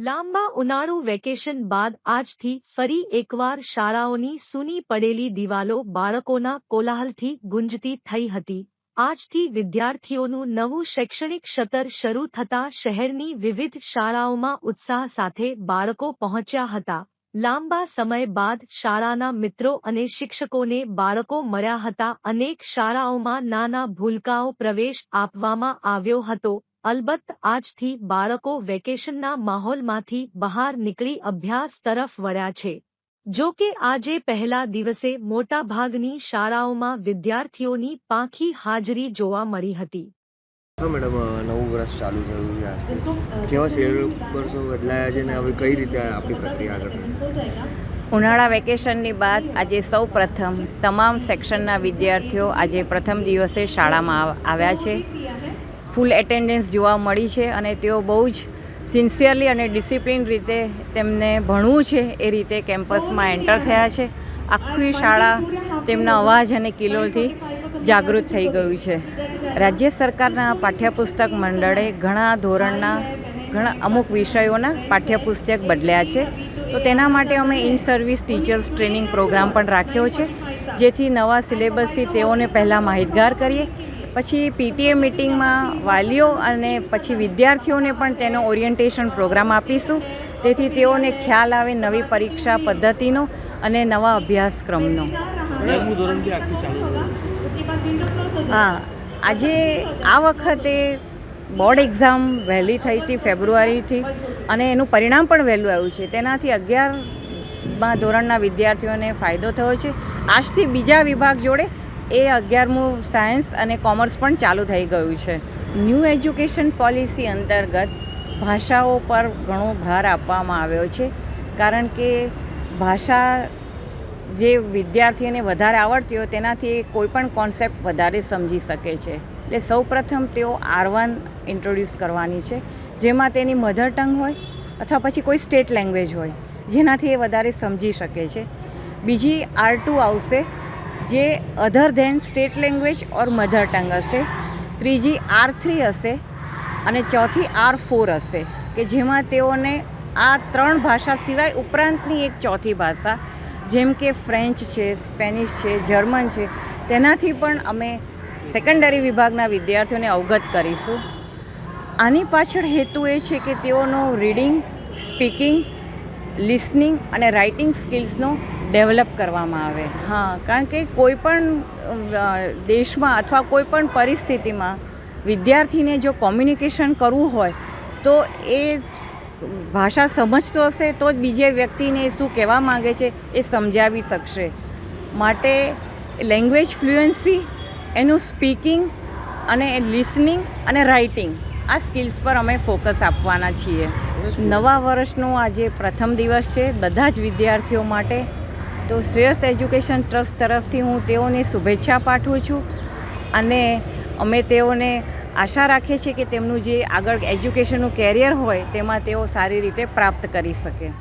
લાંબા ઉનાળુ વેકેશન બાદ આજથી ફરી એકવાર શાળાઓની સૂની પડેલી દિવાલો બાળકોના કોલાહલથી ગુંજતી થઈ હતી. આજથી વિદ્યાર્થીઓનું નવું શૈક્ષણિક સત્ર શરૂ થતાં શહેરની વિવિધ શાળાઓમાં ઉત્સાહ સાથે બાળકો પહોંચ્યા હતા. લાંબા સમય બાદ શાળાના મિત્રો અને શિક્ષકોને બાળકો મળ્યા હતા. અનેક શાળાઓમાં નાના ભૂલકાઓ પ્રવેશ આપવામાં આવ્યો હતો. અલબત્ત આજથી બાળકો વેકેશનના માહોલમાંથી બહાર નીકળી અભ્યાસ તરફ વળ્યા છે. જો કે આજે પહેલા દિવસે મોટાભાગની શાળાઓમાં વિદ્યાર્થીઓની પાંખી હાજરી જોવા મળી હતી. મેડમ નવું વર્ષ ચાલુ થયું છે કેવા શેડ્યુલ વર્ષો બદલાયા છે ને હવે કઈ રીતે આપણી પ્રક્રિયા આગળ ઉનાળા વેકેશનની બાદ આજે સૌ પ્રથમ તમામ સેક્શનના વિદ્યાર્થીઓ આજે પ્રથમ દિવસે શાળામાં આવ્યા છે. ફૂલ એટેન્ડન્સ જોવા મળી છે અને તેઓ બહુ જ સિન્સિયરલી અને ડિસિપ્લિન રીતે તેમને ભણવું છે એ રીતે કેમ્પસમાં એન્ટર થયા છે. આખી શાળા તેમના અવાજ અને કિલોલથી જાગૃત થઈ ગયું છે. રાજ્ય સરકારના પાઠ્યપુસ્તક મંડળે ઘણા ધોરણના, ઘણા અમુક વિષયોના પાઠ્યપુસ્તક બદલ્યા છે. તો તેના માટે અમે in service teachers training programme પણ રાખ્યો છે, જેથી નવા સિલેબસથી તેઓને પહેલાં માહિતગાર કરીએ પછી પીટીએ મિટિંગમાં વાલીઓ અને પછી વિદ્યાર્થીઓને પણ તેનો ઓરિએન્ટેશન પ્રોગ્રામ આપીશું. તેથી તેઓને ખ્યાલ આવે નવી પરીક્ષા પદ્ધતિનો અને નવા અભ્યાસક્રમનો. હા આજે આ વખતે બોર્ડ એક્ઝામ વહેલી થઈ હતી ફેબ્રુઆરીથી અને એનું પરિણામ પણ વહેલું આવ્યું છે. તેનાથી અગિયારમાં ધોરણના વિદ્યાર્થીઓને ફાયદો થયો છે. આજથી બીજા વિભાગ જોડે એ અગિયારમું સાયન્સ અને કોમર્સ પણ ચાલુ થઈ ગયું છે. ન્યૂ એજ્યુકેશન પોલિસી અંતર્ગત ભાષાઓ પર ઘણો ભાર આપવામાં આવ્યો છે, કારણ કે ભાષા જે વિદ્યાર્થીને વધારે આવડતી હોય તેનાથી કોઈ પણ કોન્સેપ્ટ વધારે સમજી શકે છે. એટલે સૌ પ્રથમ તેઓ આર વન ઇન્ટ્રોડ્યુસ કરવાની છે, જેમાં તેની મધર ટંગ હોય અથવા પછી કોઈ સ્ટેટ લેંગ્વેજ હોય, જેનાથી એ વધારે સમજી શકે છે. બીજી આર ટુ આવશે જે other than state language or mother tongue હશે, ત્રીજી આર થ્રી હશે અને ચોથી આર ફોર હશે, કે જેમાં તેઓને આ ત્રણ ભાષા સિવાય ઉપરાંતની એક ચોથી ભાષા, જેમ કે ફ્રેન્ચ છે સ્પેનિશ છે જર્મન છે, તેનાથી પણ અમે સેકન્ડરી વિભાગના વિદ્યાર્થીઓને અવગત કરીશું. આની પાછળ હેતુ એ છે કે તેઓનું રીડિંગ સ્પીકિંગ લિસનિંગ અને રાઇટિંગ સ્કિલ્સનો ડેવલપ કરવામાં આવે. હા, કારણ કે કોઈ પણ દેશમાં અથવા કોઈ પણ પરિસ્થિતિમાં વિદ્યાર્થીને જો કોમ્યુનિકેશન કરવું હોય, તો એ ભાષા સમજતો હશે, તો જ બીજે વ્યક્તિને શું કહેવા માંગે છે એ સમજાવી શકશે. માટે લેંગ્વેજ ફ્લુએન્સી, એનું સ્પીકિંગ અને લિસનિંગ અને રાઇટિંગ આ સ્કિલ્સ પર અમે ફોકસ આપવાના છીએ. નવા વર્ષનો આજે પ્રથમ દિવસ છે. બધા જ વિદ્યાર્થીઓ માટે તો શ્રેયસ એજ્યુકેશન ટ્રસ્ટ તરફથી હું તેઓને શુભેચ્છા પાઠવું છું અને અમે તેઓને આશા રાખીએ છીએ કે તેમનું જે આગળ એજ્યુકેશનનું કેરિયર હોય તેમાં તેઓ સારી રીતે પ્રાપ્ત કરી શકે.